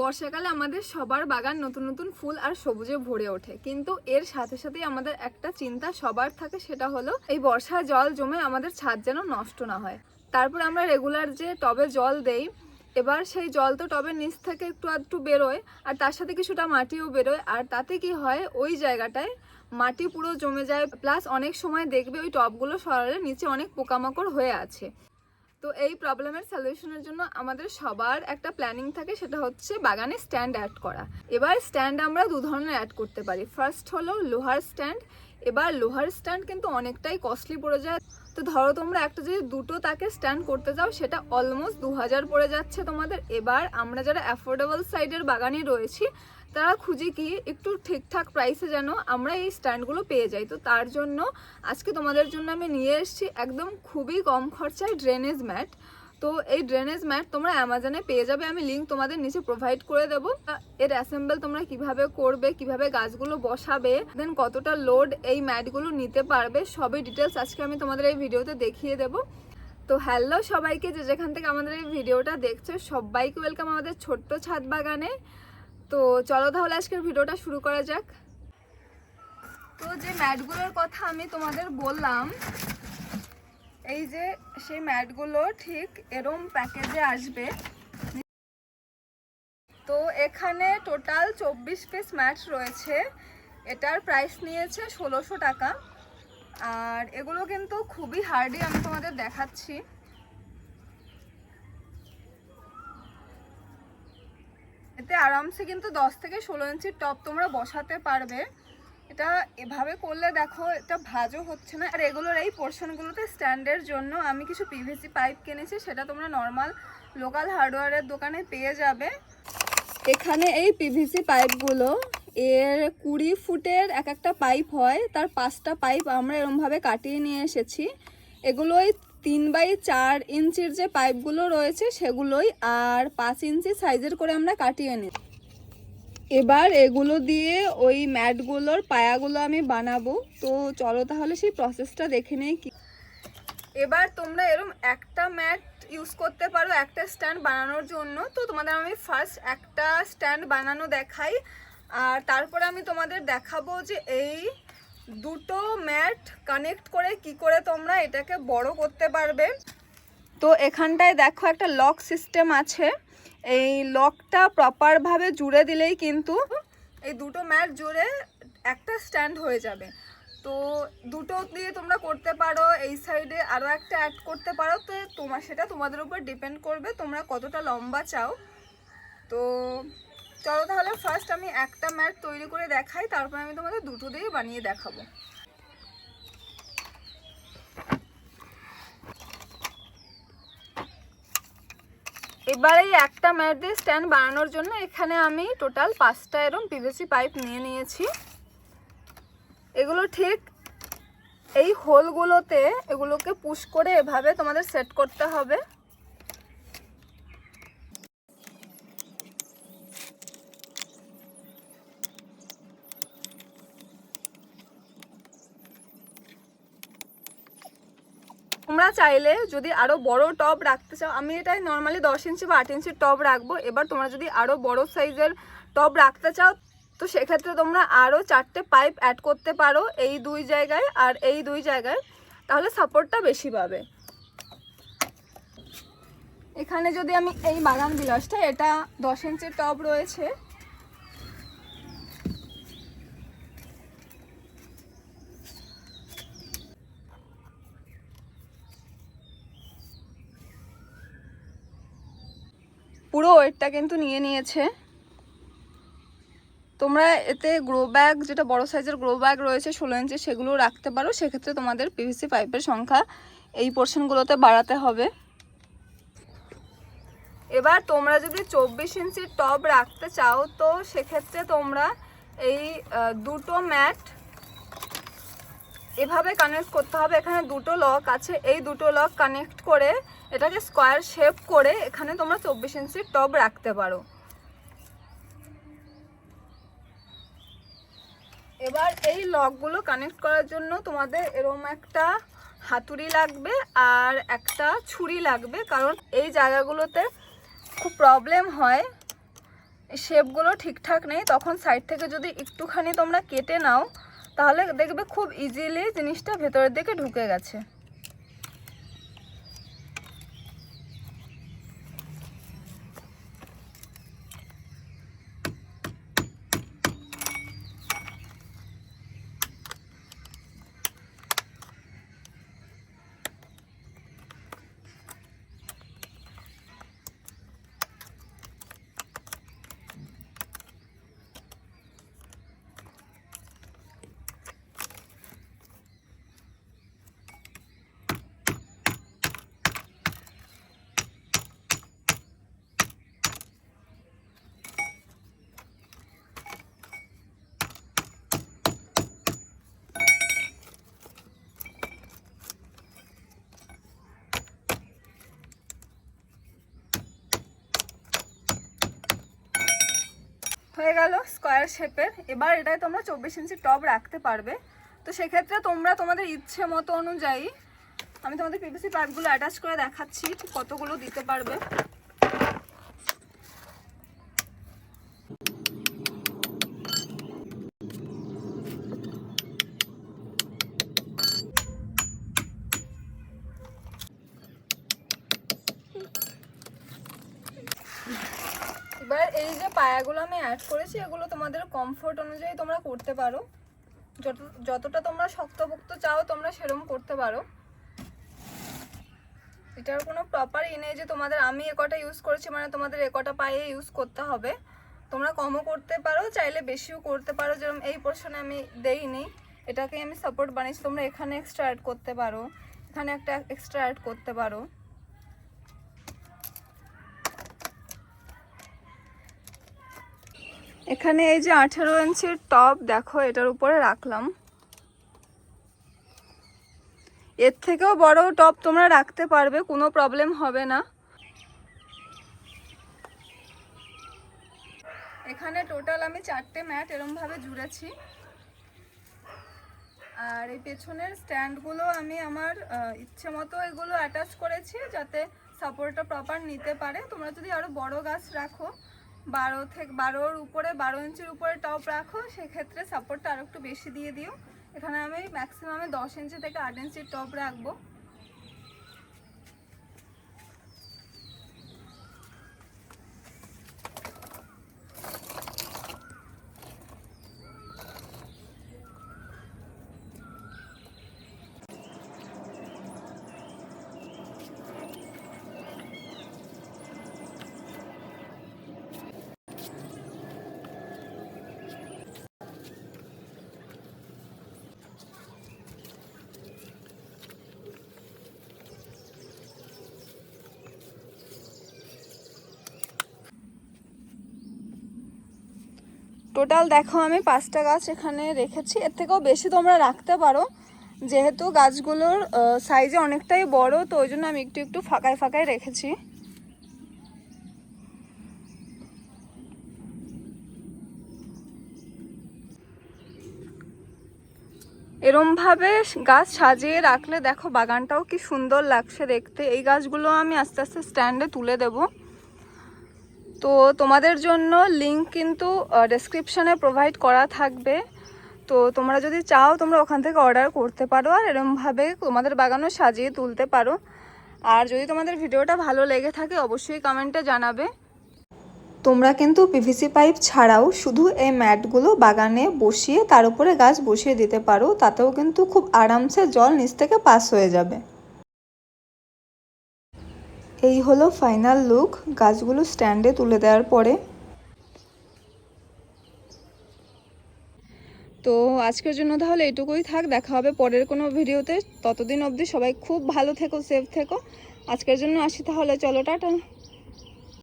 বর্ষাকালে আমাদের সবার বাগান নতুন নতুন ফুল আর সবুজে ভরে ওঠে। কিন্তু এর সাথে সাথেই আমাদের একটা চিন্তা সবার থাকে, সেটা হলো এই বর্ষায় জল জমে আমাদের ছাদ যেন নষ্ট না হয়। তারপর আমরা রেগুলার যে টবে জল দেই, এবার সেই জল তো টবের নিচ থেকে একটু আধটু বেরোয়, আর তার সাথে কিছুটা মাটিও বেরোয়, আর তাতে কি হয়, ওই জায়গাটায় মাটি পুরো জমে যায়, প্লাস অনেক সময় দেখবে ওই টবগুলো সরালে নিচে অনেক পোকামাকড় হয়ে আছে। তো এই প্রবলেমের সলিউশনের জন্য আমাদের সবার একটা প্ল্যানিং থাকে, সেটা হচ্ছে বাগানে স্ট্যান্ড অ্যাড করা। এবার স্ট্যান্ড আমরা দু ধরনের অ্যাড করতে পারি। ফার্স্ট হলো লোহার স্ট্যান্ড এবার লোহার স্ট্যান্ড কিন্তু অনেকটাই কস্টলি পড়ে যায়। তো ধরো তোমরা একটা যদি দুটো তাকে স্ট্যান্ড করতে যাও, সেটা অলমোস্ট দু হাজার পড়ে যাচ্ছে তোমাদের। এবার আমরা যারা অ্যাফোর্ডেবল সাইডের বাগানে রয়েছি তারা খুঁজে কি একটু ঠিকঠাক প্রাইসে যেন আমরা এই স্ট্যান্ডগুলো পেয়ে যাই। তো তার জন্য আজকে তোমাদের জন্য আমি নিয়ে এসেছি একদম খুবই কম খরচায় ড্রেনেজ ম্যাট তো এই ড্রেনেজ ম্যাট তোমরা অ্যামাজনে পেয়ে যাবে। আমি লিঙ্ক তোমাদের নিচে প্রোভাইড করে দেবো। এর অ্যাসেম্বল তোমরা কীভাবে করবে, কীভাবে গাছগুলো বসাবে দেন কতটা লোড এই ম্যাটগুলো নিতে পারবে, সবই ডিটেলস আজকে আমি তোমাদের এই ভিডিওতে দেখিয়ে দেবো। তো হ্যালো সবাইকে, যে যেখান থেকে আমাদের এই ভিডিওটা দেখছ, সবাইকে ওয়েলকাম আমাদের ছোট্ট ছাদ বাগানে। তো চলো তাহলে আজকের ভিডিওটা শুরু করা যাক। তো যে ম্যাটগুলোর কথা আমি তোমাদের বললাম, এই যে সেই ম্যাটগুলো ঠিক এরম প্যাকেজে আসবে। তো এখানে টোটাল চব্বিশ পিস ম্যাট রয়েছে। এটার প্রাইস নিয়েছে ষোলোশো টাকা। আর এগুলো কিন্তু খুবই হার্ডি আমি তোমাদের দেখাচ্ছি। এতে আরামসে কিন্তু দশ থেকে ষোলো ইঞ্চির টপ তোমরা বসাতে পারবে। এটা এভাবে করলে দেখো, এটা ভাজও হচ্ছে না। আর এগুলোর এই পোর্শনগুলোতে স্ট্যান্ডের জন্য আমি কিছু পিভিসি পাইপ কিনেছি, সেটা তোমরা নর্মাল লোকাল হার্ডওয়্যারের দোকানে পেয়ে যাবে। এখানে এই পিভিসি পাইপগুলো এর কুড়ি ফুটের এক একটা পাইপ হয়। তার পাঁচটা পাইপ আমরা এরমভাবে কাটিয়ে নিয়ে এসেছি। এগুলো ওই তিন বাই চার ইঞ্চির যে পাইপগুলো রয়েছে সেগুলোই আর পাঁচ ইঞ্চি সাইজের করে আমরা কাটিয়ে নিই এবার এগুলো দিয়ে ওই ম্যাটগুলোর পায়াগুলো আমি বানাবো। তো চলো তাহলে সেই প্রসেসটা দেখে নেই কি। এবার তোমরা এরম একটা ম্যাট ইউজ করতে পারো একটা স্ট্যান্ড বানানোর জন্য। তো তোমাদের আমি ফার্স্ট একটা স্ট্যান্ড বানানো দেখাই। আর তারপরে আমি তোমাদের দেখাবো যে এই দুটো ম্যাট কানেক্ট করে কি করে তোমরা এটাকে বড় করতে পারবে? তো এখানটায় দেখো একটা লক সিস্টেম আছে। এই লকটা প্রপারভাবে জুড়ে দিলেই কিন্তু এই দুটো ম্যাট জুড়ে একটা স্ট্যান্ড হয়ে যাবে। তো দুটো দিয়ে তোমরা করতে পারো, এই সাইডে আরও একটা অ্যাড করতে পারো। তো তোমার সেটা তোমাদের উপর ডিপেন্ড করবে তোমরা কতটা লম্বা চাও। তো চলো তাহলে ফার্স্ট আমি একটা ম্যাট তৈরি করে দেখাই, তারপর আমি তোমাদের দুটো দিয়ে বানিয়ে দেখাবো। এবার এই একটা ম্যাট দিয়ে স্ট্যান্ড বানানোর জন্য এখানে আমি টোটাল পাঁচটা এরম পিভিসি পাইপ নিয়ে নিয়েছি। এগুলো ঠিক এই হোলগুলোতে এগুলোকে পুশ করে এভাবে তোমাদের সেট করতে হবে। তোমরা চাইলে যদি আরও বড় টব রাখতে চাও, আমি এটাই নর্মালি দশ ইঞ্চি বা আট ইঞ্চির টব রাখব। এবার তোমরা যদি আরও বড় সাইজের টব রাখতে চাও, তো সেক্ষেত্রে তোমরা আরও চারটে পাইপ অ্যাড করতে পারো এই দুই জায়গায় আর এই দুই জায়গায়, তাহলে সাপোর্টটা বেশি পাবে। এখানে যদি আমি এই বাগান বিলাসটা, এটা দশ ইঞ্চির টব রয়েছে। পুরো ওয়েটটা কিন্তু নিয়ে নিয়েছে। তোমরা এতে গ্রো ব্যাগ যেটা বড় সাইজের গ্রো ব্যাগ রয়েছে, ষোলো ইঞ্চি সেগুলো রাখতে পারো। সেক্ষেত্রে তোমাদের পিভিসি পাইপের সংখ্যা এই পোর্শনগুলোতে বাড়াতে হবে। এবার তোমরা যদি চব্বিশ ইঞ্চির টব রাখতে চাও, তো সেক্ষেত্রে তোমরা এই দুটো ম্যাট এভাবে কানেক্ট করতে হবে। এখানে দুটো লক আছে। এই দুটো লক কানেক্ট করে এটাকে স্কোয়ার শেপ করে এখানে তোমরা চব্বিশ ইঞ্চির টব রাখতে পারো। এবার এই লকগুলো কানেক্ট করার জন্য তোমাদের এরকম একটা হাতুড়ি লাগবে আর একটা ছুরি লাগবে। কারণ এই জায়গাগুলোতে খুব প্রবলেম হয়। শেপগুলো ঠিকঠাক নেই। তখন সাইড থেকে যদি একটুখানি তোমরা কেটে নাও তাহলে দেখবে খুব ইজিলি জিনিসটা ভেতরের দিকে ঢুকে গেছে। হয়ে গেল স্কোয়ার শেপের এবার এটাই তোমরা চব্বিশ ইঞ্চি টপ রাখতে পারবে। তো সেক্ষেত্রে তোমরা তোমাদের ইচ্ছে মতো অনুযায়ী আমি তোমাদের পিপিসি পাইপগুলো অ্যাটাচ করে দেখাচ্ছি, কতগুলো দিতে পারবে এবার এই পায়াগুলো আমি অ্যাড করেছি, এগুলো তোমাদের কমফোর্ট অনুযায়ী তোমরা করতে পারো। যত, যতটা তোমরা শক্তপোক্ত চাও, তোমরা সেরকম করতে পারো। এটার কোনো প্রপার ই নেই যে তোমাদের আমি এ কটা ইউজ করেছি মানে তোমাদের এ কটা পায়ে ইউজ করতে হবে। তোমরা কমও করতে পারো, চাইলে বেশিও করতে পারো যেরকম এই পোর্শনে আমি দেইনি। এটাকে আমি সাপোর্ট বানিয়েছি, তোমরা এখানে এক্সট্রা অ্যাড করতে পারো। এখানে একটা এক্সট্রা অ্যাড করতে পারো। এখানে এই যে আঠেরো ইঞ্চির টপ, দেখো এটার উপরে রাখলাম। এর থেকেও বড় টপ তোমরা রাখতে পারবে, কোনো প্রবলেম হবে না। এখানে টোটাল আমি চারটে ম্যাট এরমভাবে জুড়েছি। আর এই পেছনের স্ট্যান্ডগুলো আমি আমার ইচ্ছে মতো এগুলো অ্যাটাচ করেছি যাতে সাপোর্টটা প্রপার নিতে পারে। তোমরা যদি আরও বড় গাছ রাখো বারো থেকে বারোর উপরে, বারো ইঞ্চির উপরে টপ রাখো, সেক্ষেত্রে সাপোর্টটা আরও একটু বেশি দিয়ে দিও। এখানে আমি ম্যাক্সিমামে দশ ইঞ্চি থেকে আট ইঞ্চির টপ রাখব। টোটাল দেখো আমি পাঁচটা গাছ এখানে রেখেছি। এর থেকেও বেশি তোমরা রাখতে পারো। যেহেতু গাছগুলোর সাইজে অনেকটাই বড়, তো ওই জন্য আমি একটু একটু ফাঁকায় ফাঁকায় রেখেছি। এরমভাবে গাছ সাজিয়ে রাখলে দেখো বাগানটাও কি সুন্দর লাগছে দেখতে। এই গাছগুলো আমি আস্তে আস্তে স্ট্যান্ডে তুলে দেবো। তো তোমাদের জন্য লিংক কিন্তু ডেসক্রিপশানে প্রোভাইড করা থাকবে। তো তোমরা যদি চাও, তোমরা ওখান থেকে অর্ডার করতে পারো আর এরমভাবে তোমাদের বাগানও সাজিয়ে তুলতে পারো। আর যদি তোমাদের ভিডিওটা ভালো লেগে থাকে, অবশ্যই কমেন্টে জানাবে। তোমরা কিন্তু পিভিসি পাইপ ছাড়াও শুধু এই ম্যাটগুলো বাগানে বসিয়ে, তার উপরে গাছ বসিয়ে দিতে পারো। তাতেও কিন্তু খুব আরামসে জল নিচ থেকে পাস হয়ে যাবে। এই হলো ফাইনাল লুক গাছগুলো স্ট্যান্ডে তুলে দেওয়ার পরে। তো আজকের জন্য তাহলে এটুকুই থাক, দেখা হবে পরের কোনো ভিডিওতে। ততদিন অবধি সবাই খুব ভালো থেকো সেফ থেকো। আজকের জন্য আসি তাহলে, চলো, টাটা।